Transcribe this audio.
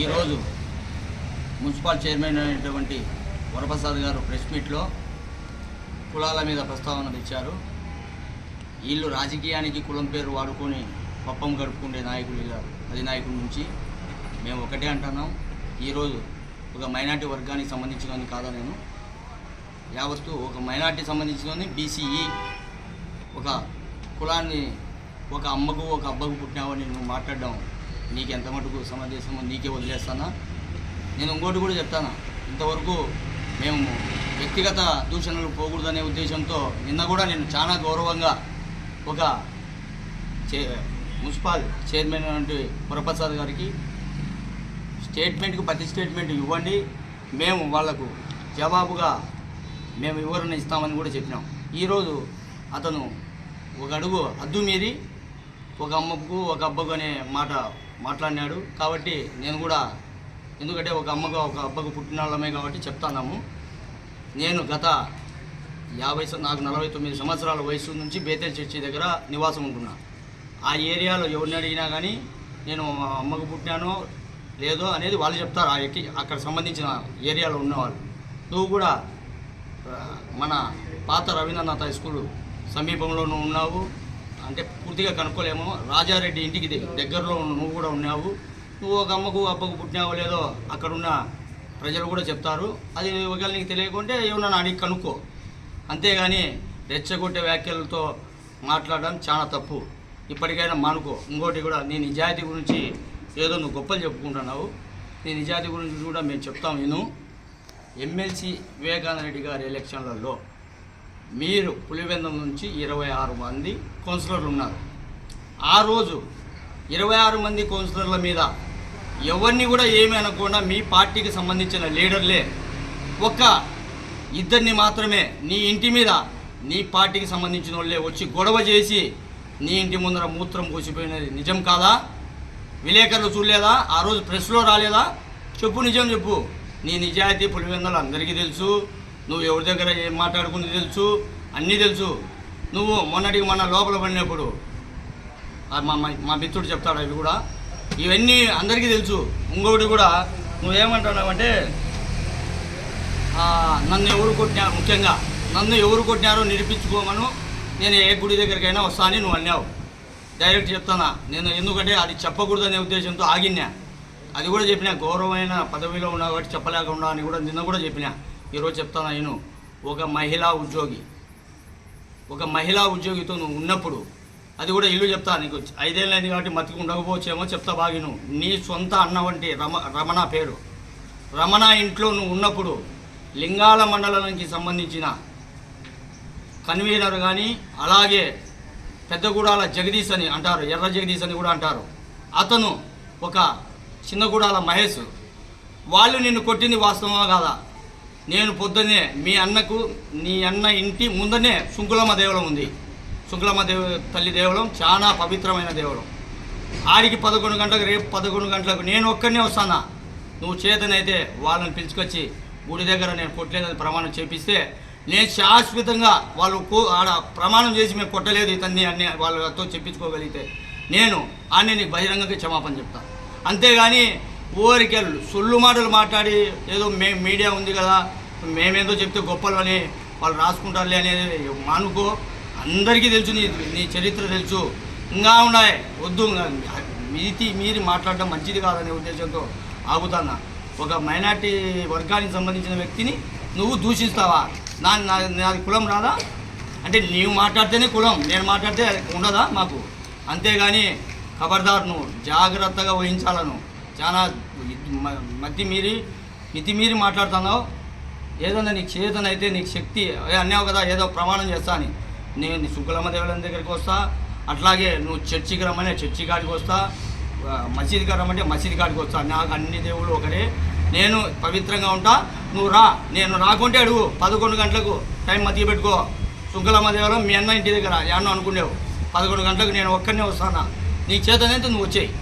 ఈరోజు municipal chairman అయినటువంటి వరప్రసాద్ గారు ప్రెస్ మీట్లో కులాల మీద ప్రస్తావన తెచ్చారు. వీళ్ళు రాజకీయానికి కులం పేరు వాడుకొని పప్పం గడుపుకునే నాయకులు ఇలా అధినాయకుల నుంచి మేము ఒకటే అంటున్నాం. ఈరోజు ఒక మైనార్టీ వర్గానికి సంబంధించినది కాదా నేను? యావత్తు ఒక మైనార్టీ సంబంధించిన బీసీఈ ఒక కులాన్ని ఒక అమ్మకు ఒక అబ్బకు పుట్టినావని నువ్వు మాట్లాడడం నీకు ఎంత మటుకు సమంజసమో నీకే వదిలేస్తానా? నేను ఇంకోటి కూడా చెప్తాను? ఇంతవరకు మేము వ్యక్తిగత దూషణలు పోకూడదనే ఉద్దేశంతో నిన్న కూడా నేను చాలా గౌరవంగా ఒక చే మున్సిపల్ చైర్మన్ అంటే వరప్రసాద్ గారికి స్టేట్మెంట్కి ప్రతి స్టేట్మెంట్ ఇవ్వండి. మేము వాళ్ళకు జవాబుగా మేము వివరణ ఇస్తామని కూడా చెప్పినాం. ఈరోజు అతను ఒక అడుగు అద్దు మీరి ఒక అమ్మకు ఒక అబ్బకు అనే మాట మాట్లాడినాడు. కాబట్టి నేను కూడా ఎందుకంటే ఒక అమ్మకు ఒక అబ్బకు పుట్టిన వాళ్ళమే కాబట్టి చెప్తాన్నాము. నేను గత యాభై నాకు నలభై తొమ్మిది సంవత్సరాల వయసు నుంచి బేతేల్ చర్చి దగ్గర నివాసం ఉంటున్నా. ఆ ఏరియాలో ఎవరిని అడిగినా కానీ నేను మా అమ్మకు పుట్టినానో లేదో అనేది వాళ్ళు చెప్తారు. ఆ ఎక్కి అక్కడ సంబంధించిన ఏరియాలో ఉన్నవాళ్ళు. నువ్వు కూడా మన పాత రవీంద్రనాథ్ హై స్కూల్ సమీపంలో నువ్వు ఉన్నావు. అంటే పూర్తిగా కనుక్కోలేము. రాజారెడ్డి ఇంటికి దగ్గరలో ఉన్న- నువ్వు కూడా ఉన్నావు. నువ్వు ఒక అమ్మకు అబ్బకు పుట్టినావో లేదో అక్కడున్న ప్రజలు కూడా చెప్తారు. అది ఒకవేళ నీకు తెలియకుంటే ఏమన్నా అడిగి కనుక్కో. అంతేగాని రెచ్చగొట్టే వ్యాఖ్యలతో మాట్లాడడం చాలా తప్పు. ఇప్పటికైనా మానుకో. ఇంకోటి కూడా నీ నిజాయితీ గురించి ఏదో నువ్వు గొప్పలు చెప్పుకుంటున్నావు. నీ నిజాయితీ గురించి కూడా మేము చెప్తాం నేను ఎమ్మెల్సీ వివేకానంద రెడ్డి గారి ఎలక్షన్లలో మీరు పులివెందం నుంచి ఇరవై ఆరు మంది కౌన్సిలర్లు ఉన్నారు. ఆ రోజు ఇరవై ఆరు మంది కౌన్సిలర్ల మీద ఎవరిని కూడా ఏమీ అనకుండా మీ పార్టీకి సంబంధించిన లీడర్లే ఒక్క ఇద్దరిని మాత్రమే నీ ఇంటి మీద నీ పార్టీకి సంబంధించిన వాళ్ళే వచ్చి గొడవ చేసి నీ ఇంటి ముందర మూత్రం పోసిపోయినది నిజం కాదా? విలేకరులు చూడలేదా? ఆ రోజు ప్రెస్లో రాలేదా? చెప్పు నిజం చెప్పు. నీ నిజాయితీ పులివెందలు అందరికీ తెలుసు. నువ్వు ఎవరి దగ్గర ఏం మాట్లాడుకుంది తెలుసు? అన్నీ తెలుసు. నువ్వు మొన్నటికి మొన్న లోపల పడినప్పుడు మా మా- మిత్రుడు చెప్తాడు అవి కూడా? ఇవన్నీ అందరికీ తెలుసు. ఇంకొకటి కూడా నువ్వేమంటున్నావంటే నన్ను ఎవరు కొట్టినారు ముఖ్యంగా నన్ను ఎవరు కొట్టినారో నిరూపించుకోమను నేను ఏ గుడి దగ్గరికైనా వస్తానని నువ్వు అన్నావు. డైరెక్ట్ చెప్తానా? నేను ఎందుకంటే అది చెప్పకూడదనే ఉద్దేశంతో ఆగినా అది కూడా చెప్పిన గౌరవమైన పదవిలో ఉన్నా కాబట్టి చెప్పలేకుండా అని కూడా నిన్న కూడా చెప్పిన. ఈరోజు చెప్తాను నేను. ఒక మహిళా ఉద్యోగి. ఒక మహిళా ఉద్యోగితో నువ్వు ఉన్నప్పుడు అది కూడా ఇల్లు చెప్తా నీకు. ఐదేళ్ళైంది కాబట్టి మతికి ఉండకపోవచ్చేమో చెప్తా బాగిను. నీ సొంత అన్న వంటి రమ రమణ పేరు. రమణ ఇంట్లో నువ్వు ఉన్నప్పుడు లింగాల మండలానికి సంబంధించిన కన్వీనర్ కానీ అలాగే పెద్దగూడాల జగదీష్ అని అంటారు. ఎర్ర జగదీష్ అని కూడా అంటారు. అతను ఒక చిన్నగూడాల మహేష్. వాళ్ళు నిన్ను కొట్టింది వాస్తవమా కాదా? నేను పొద్దున్నే మీ అన్నకు నీ అన్న ఇంటి ముందనే శుంకులమ్మ దేవలం ఉంది. శుంకులమ్మ దేవ తల్లి దేవలం చాలా పవిత్రమైన దేవలం. ఆడికి పదకొండు గంటలకు రేపు పదకొండు గంటలకు నేను ఒక్కడనే వస్తానా? నువ్వు చేతనైతే వాళ్ళని పిలుచుకొచ్చి గుడి దగ్గర నేను కొట్టలేదని ప్రమాణం చేపిస్తే నేను శాశ్వతంగా వాళ్ళు కో- ఆడ ప్రమాణం చేసి మేము కొట్టలేదు ఇతన్ని అన్ని వాళ్ళతో చెప్పించుకోగలిగితే నేను ఆయన నీకు బహిరంగంగా క్షమాపణ చెప్తాను అంతేగాని ఊరికెళ్ళు సొల్లు మాటలు మాట్లాడి ఏదో మే మీడియా ఉంది కదా మేమేదో చెప్తే గొప్పలు అని వాళ్ళు రాసుకుంటారులే అనేది మానుకో. అందరికీ తెలుసు నీ నీ చరిత్ర తెలుసు. ఇంకా ఉన్నాయి. వద్దు మీతి మీరు మాట్లాడడం మంచిది కాదనే ఉద్దేశంతో ఆగుతాన్న. ఒక మైనార్టీ వర్గానికి సంబంధించిన వ్యక్తిని నువ్వు దూషిస్తావా? నా నా- నాది కులం రాదా? అంటే నీవు మాట్లాడితేనే కులం నేను మాట్లాడితే ఉండదా మాకు? అంతేగాని ఖబర్దార్ నువ్వు జాగ్రత్తగా వహించాలను. చాలా మ- మీరి మితి మీరి మాట్లాడుతున్నావు. ఏదన్నా నీకు చేతనైతే నీకు శక్తి అన్నావు కదా ఏదో ప్రమాణం చేస్తా అని. నేను శుక్లమ్మ దేవాలయం దగ్గరికి వస్తా. అట్లాగే నువ్వు చర్చికి రమ్మనే చర్చి కాడికి వస్తా. మసీద్కి మసీదుకి రమ్మంటే మసీదు కాడికి వస్తా. నాకు అన్ని దేవుళ్ళు ఒకరే నేను పవిత్రంగా ఉంటా. నువ్వు రా. నేను రాకుంటే అడుగు. పదకొండు గంటలకు టైం మతికి పెట్టుకో. శుక్లమ్మ దేవాలయం మీ అన్న ఇంటి దగ్గర. ఏమన్నా అనుకునేవు. పదకొండు గంటలకు నేను ఒక్కడనే వస్తానా. నీ చేతనైతే నువ్వు వచ్చేయి.